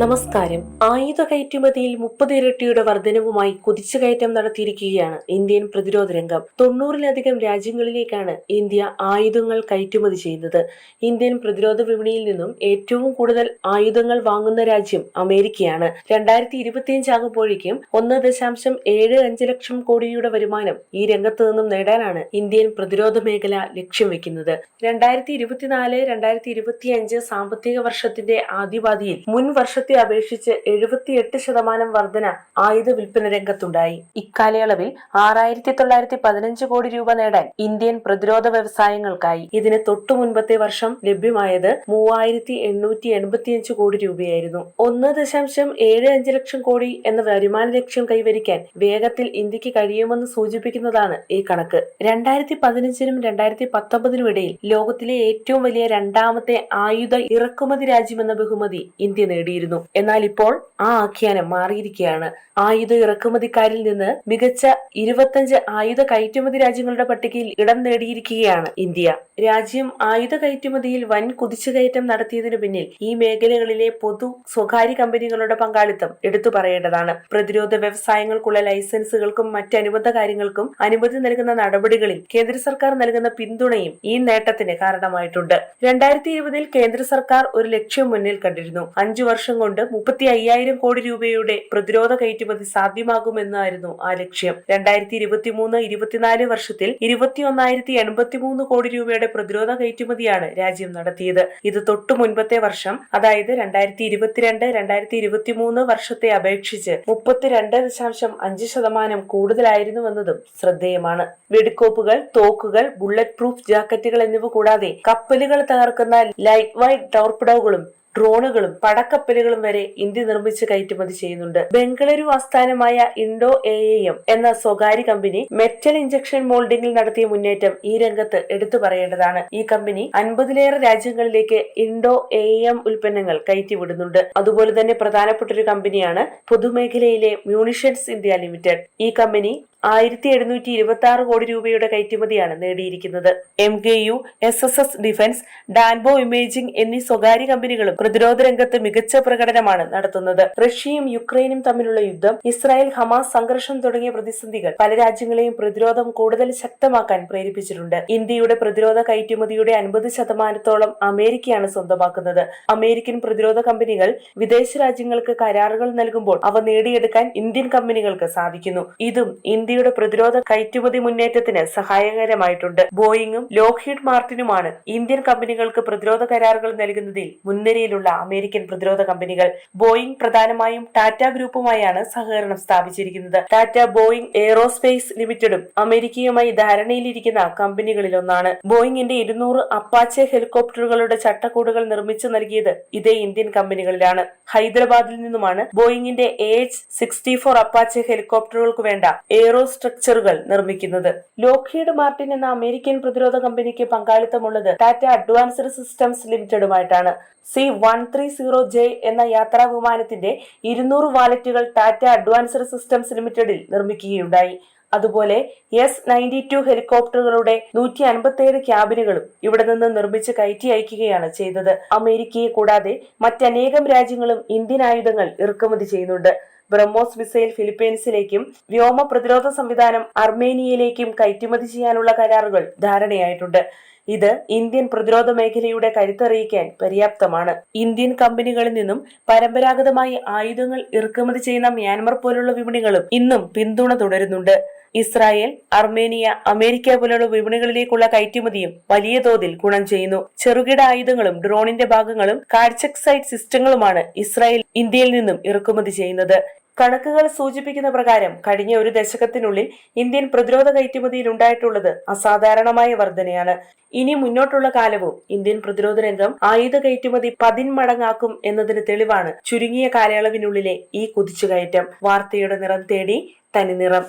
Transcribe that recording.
നമസ്കാരം. ആയുധ കയറ്റുമതിയിൽ മുപ്പത് ഇരട്ടിയുടെ വർധനവുമായി കുതിച്ചുകയറ്റം നടത്തിയിരിക്കുകയാണ് ഇന്ത്യൻ പ്രതിരോധ രംഗം. തൊണ്ണൂറിലധികം രാജ്യങ്ങളിലേക്കാണ് ഇന്ത്യ ആയുധങ്ങൾ കയറ്റുമതി ചെയ്യുന്നത്. ഇന്ത്യൻ പ്രതിരോധ വിപണിയിൽ നിന്നും ഏറ്റവും കൂടുതൽ ആയുധങ്ങൾ വാങ്ങുന്ന രാജ്യം അമേരിക്കയാണ്. രണ്ടായിരത്തി ഇരുപത്തിയഞ്ച് ആകുമ്പോഴേക്കും ഒന്ന് ദശാംശം ഏഴ് അഞ്ച് ലക്ഷം കോടിയുടെ വരുമാനം ഈ രംഗത്ത് നിന്നും നേടാനാണ് ഇന്ത്യൻ പ്രതിരോധ മേഖല ലക്ഷ്യം വെക്കുന്നത്. രണ്ടായിരത്തി ഇരുപത്തിനാല് രണ്ടായിരത്തി ഇരുപത്തിയഞ്ച് സാമ്പത്തിക വർഷത്തിന്റെ ആദ്യപാതിയിൽ മുൻ വർഷത്തെ അപേക്ഷിച്ച് എഴുപത്തിയെട്ട് ശതമാനം വർധന ആയുധ വിൽപ്പന രംഗത്തുണ്ടായി. ഇക്കാലയളവിൽ ആറായിരത്തി തൊള്ളായിരത്തി പതിനഞ്ച് കോടി രൂപ നേടാൻ ഇന്ത്യൻ പ്രതിരോധ വ്യവസായങ്ങൾക്കായി. ഇതിന് തൊട്ടു മുൻപത്തെ വർഷം ലഭ്യമായത് മൂവായിരത്തി എണ്ണൂറ്റി എൺപത്തിയഞ്ച് കോടി രൂപയായിരുന്നു. ഒന്ന് ദശാംശം ഏഴ് അഞ്ച് ലക്ഷം കോടി എന്ന വരുമാന ലക്ഷ്യം കൈവരിക്കാൻ വേഗത്തിൽ ഇന്ത്യയ്ക്ക് കഴിയുമെന്ന് സൂചിപ്പിക്കുന്നതാണ് ഈ കണക്ക്. രണ്ടായിരത്തി പതിനഞ്ചിനും രണ്ടായിരത്തി പത്തൊമ്പതിനും ഇടയിൽ ലോകത്തിലെ ഏറ്റവും വലിയ രണ്ടാമത്തെ ആയുധ ഇറക്കുമതി രാജ്യമെന്ന ബഹുമതി ഇന്ത്യ നേടിയിരുന്നു. എന്നാൽ ഇപ്പോൾ ആ ആഖ്യാനം മാറിയിരിക്കുകയാണ്. ആയുധ ഇറക്കുമതിക്കാരിൽ നിന്ന് മികച്ച ഇരുപത്തഞ്ച് ആയുധ കയറ്റുമതി രാജ്യങ്ങളുടെ പട്ടികയിൽ ഇടം നേടിയിരിക്കുകയാണ് ഇന്ത്യ. രാജ്യം ആയുധ കയറ്റുമതിയിൽ വൻ കുതിച്ചുകയറ്റം നടത്തിയതിനു പിന്നിൽ ഈ മേഖലകളിലെ പൊതു സ്വകാര്യ കമ്പനികളുടെ പങ്കാളിത്തം എടുത്തു പറയേണ്ടതാണ്. പ്രതിരോധ വ്യവസായങ്ങൾക്കുള്ള ലൈസൻസുകൾക്കും മറ്റ് അനുബന്ധ കാര്യങ്ങൾക്കും അനുമതി നൽകുന്ന നടപടികളിൽ കേന്ദ്ര സർക്കാർ നൽകുന്ന പിന്തുണയും ഈ നേട്ടത്തിന് കാരണമായിട്ടുണ്ട്. രണ്ടായിരത്തി ഇരുപതിൽ കേന്ദ്ര സർക്കാർ ഒരു ലക്ഷ്യം മുന്നിൽ കണ്ടിരുന്നു. അഞ്ചു വർഷം കൊണ്ട് മുപ്പത്തി അയ്യായിരം കോടി രൂപയുടെ പ്രതിരോധ കയറ്റുമതി സാധ്യമാകുമെന്നായിരുന്നു ആ ലക്ഷ്യം. രണ്ടായിരത്തി ഇരുപത്തി മൂന്ന് ഇരുപത്തിനാല് വർഷത്തിൽ ഇരുപത്തി ഒന്നായിരത്തി എൺപത്തി മൂന്ന് കോടി രൂപയുടെ പ്രതിരോധ കയറ്റുമതിയാണ് രാജ്യം നടത്തിയത്. ഇത് തൊട്ടു മുൻപത്തെ വർഷം അതായത് രണ്ടായിരത്തി ഇരുപത്തിരണ്ട് രണ്ടായിരത്തി ഇരുപത്തി മൂന്ന് വർഷത്തെ അപേക്ഷിച്ച് മുപ്പത്തിരണ്ട് ദശാംശം അഞ്ച് ശതമാനം കൂടുതലായിരുന്നുവെന്നതും ശ്രദ്ധേയമാണ്. വെടിക്കോപ്പുകൾ തോക്കുകൾ ബുള്ളറ്റ് പ്രൂഫ് ജാക്കറ്റുകൾ എന്നിവ കൂടാതെ കപ്പലുകൾ തകർക്കുന്ന ലൈറ്റ് വൈറ്റ് ടോർപിഡോകളും ഡ്രോണുകളും പടക്കപ്പലുകളും വരെ ഇന്ത്യ നിർമ്മിച്ച് കയറ്റുമതി ചെയ്യുന്നുണ്ട്. ബംഗളൂരു ആസ്ഥാനമായ ഇൻഡോ എ എം എന്ന സ്വകാര്യ കമ്പനി മെറ്റൽ ഇഞ്ചക്ഷൻ മോൾഡിംഗിൽ നടത്തിയ മുന്നേറ്റം ഈ രംഗത്ത് എടുത്തു പറയേണ്ടതാണ്. ഈ കമ്പനി അൻപതിലേറെ രാജ്യങ്ങളിലേക്ക് ഇൻഡോ എ എം ഉൽപ്പന്നങ്ങൾ കയറ്റിവിടുന്നുണ്ട്. അതുപോലെ തന്നെ പ്രധാനപ്പെട്ട ഒരു കമ്പനിയാണ് പൊതുമേഖലയിലെ മ്യൂണിഷൻസ് ഇന്ത്യ ലിമിറ്റഡ്. ഈ കമ്പനി ആയിരത്തി എഴുന്നൂറ്റി ഇരുപത്തി ആറ് കോടി രൂപയുടെ കയറ്റുമതിയാണ് നേടിയിരിക്കുന്നത്. M K U S S S defence ഡാൻബോ imaging എന്നീ സ്വകാര്യ കമ്പനികളും പ്രതിരോധ രംഗത്ത് മികച്ച പ്രകടനമാണ് നടത്തുന്നത്. റഷ്യയും യുക്രൈനും തമ്മിലുള്ള യുദ്ധം ഇസ്രായേൽ ഹമാസ് സംഘർഷം തുടങ്ങിയ പ്രതിസന്ധികൾ പല രാജ്യങ്ങളെയും പ്രതിരോധം കൂടുതൽ ശക്തമാക്കാൻ പ്രേരിപ്പിച്ചിട്ടുണ്ട്. ഇന്ത്യയുടെ പ്രതിരോധ കയറ്റുമതിയുടെ അൻപത് ശതമാനത്തോളം അമേരിക്കയാണ് സ്വന്തമാക്കുന്നത്. അമേരിക്കൻ പ്രതിരോധ കമ്പനികൾ വിദേശ രാജ്യങ്ങൾക്ക് കരാറുകൾ നൽകുമ്പോൾ അവ നേടിയെടുക്കാൻ ഇന്ത്യൻ കമ്പനികൾക്ക് സാധിക്കുന്നു. ഇതും ഇന്ത്യയുടെ പ്രതിരോധ കയറ്റുമതി മുന്നേറ്റത്തിന് സഹായകരമായിട്ടുണ്ട്. ബോയിങ്ങും ലോക്ഹീഡ് മാർട്ടിനുമാണ് ഇന്ത്യൻ കമ്പനികൾക്ക് പ്രതിരോധ കരാറുകൾ നൽകുന്നതിൽ മുൻനിരയിലുള്ള അമേരിക്കൻ പ്രതിരോധ കമ്പനികൾ. ബോയിങ് പ്രധാനമായും ടാറ്റ ഗ്രൂപ്പുമായാണ് സഹകരണം സ്ഥാപിച്ചിരിക്കുന്നത്. ടാറ്റ ബോയിങ് എയറോസ്പേസ് ലിമിറ്റഡും അമേരിക്കയുമായി ധാരണയിലിരിക്കുന്ന കമ്പനികളിലൊന്നാണ്. ബോയിങ്ങിന്റെ ഇരുന്നൂറ് അപ്പാച്ചെ ഹെലികോപ്റ്ററുകളുടെ ചട്ടക്കൂടുകൾ നിർമ്മിച്ചു നൽകിയത് ഇതേ ഇന്ത്യൻ കമ്പനികളിലാണ്. ഹൈദരാബാദിൽ നിന്നുമാണ് ബോയിങ്ങിന്റെ എച്ച് സിക്സ്റ്റി ഫോർ അപ്പാച്ചെ ഹെലികോപ്റ്ററുകൾക്ക് വേണ്ട എയ്റോ സ്ട്രക്ചറുകൾ നിർമ്മിക്കുന്നത്. ലോക്ഹീഡ് മാർട്ടിൻ എന്ന അമേരിക്കൻ പ്രതിരോധ കമ്പനിക്ക് പങ്കാളിത്തമുള്ളത് Tata advanced systems ലിമിറ്റഡുമായിട്ടാണ്. C one three zero J എന്ന യാത്രാ വിമാനത്തിന്റെ ഇരുന്നൂറ് വാലറ്റുകൾ ടാറ്റ അഡ്വാൻസ്ഡ് സിസ്റ്റംസ് ലിമിറ്റഡിൽ നിർമ്മിക്കുകയുണ്ടായി. അതുപോലെ എസ് നയന്റി ടു ഹെലികോപ്റ്ററുകളുടെ നൂറ്റി അൻപത്തിയേഴ് ക്യാബിനുകളും ഇവിടെ നിന്ന് നിർമ്മിച്ച് കയറ്റി അയക്കുകയാണ് ചെയ്തത്. അമേരിക്കയെ കൂടാതെ മറ്റനേകം രാജ്യങ്ങളും ഇന്ത്യൻ ആയുധങ്ങൾ ഇറക്കുമതി ചെയ്യുന്നുണ്ട്. ബ്രഹ്മോസ് മിസൈൽ ഫിലിപ്പീൻസിലേക്കും വ്യോമ പ്രതിരോധ സംവിധാനം അർമേനിയയിലേക്കും കയറ്റുമതി ചെയ്യാനുള്ള കരാറുകൾ ധാരണയായിട്ടുണ്ട്. ഇത് ഇന്ത്യൻ പ്രതിരോധ മേഖലയുടെ കരുത്തറിയിക്കാൻ പര്യാപ്തമാണ്. ഇന്ത്യൻ കമ്പനികളിൽ നിന്നും പരമ്പരാഗതമായി ആയുധങ്ങൾ ഇറക്കുമതി ചെയ്യുന്ന മ്യാൻമർ പോലുള്ള വിപണികളും ഇന്നും പിന്തുണ തുടരുന്നുണ്ട്. ഇസ്രായേൽ അർമേനിയ അമേരിക്ക പോലുള്ള വിപണികളിലേക്കുള്ള കയറ്റുമതിയും വലിയ തോതിൽ ഗുണം ചെയ്യുന്നു. ചെറുകിട ആയുധങ്ങളും ഡ്രോണിന്റെ ഭാഗങ്ങളും കാഴ്ചക്സൈറ്റ് സിസ്റ്റങ്ങളുമാണ് ഇസ്രായേൽ ഇന്ത്യയിൽ നിന്നും ഇറക്കുമതി ചെയ്യുന്നത്. കണക്കുകൾ സൂചിപ്പിക്കുന്ന പ്രകാരം കഴിഞ്ഞ ഒരു ദശകത്തിനുള്ളിൽ ഇന്ത്യൻ പ്രതിരോധ കയറ്റുമതിയിൽ ഉണ്ടായിട്ടുള്ളത് അസാധാരണമായ വർധനയാണ്. ഇനി മുന്നോട്ടുള്ള കാലവും ഇന്ത്യൻ പ്രതിരോധ രംഗം ആയുധ കയറ്റുമതി പതിന്മടങ്ങാക്കും എന്നതിന് തെളിവാണ് ചുരുങ്ങിയ കാലയളവിനുള്ളിലെ ഈ കുതിച്ചുകയറ്റം. വാർത്തയുടെ നിറം തേടി തനി നിറം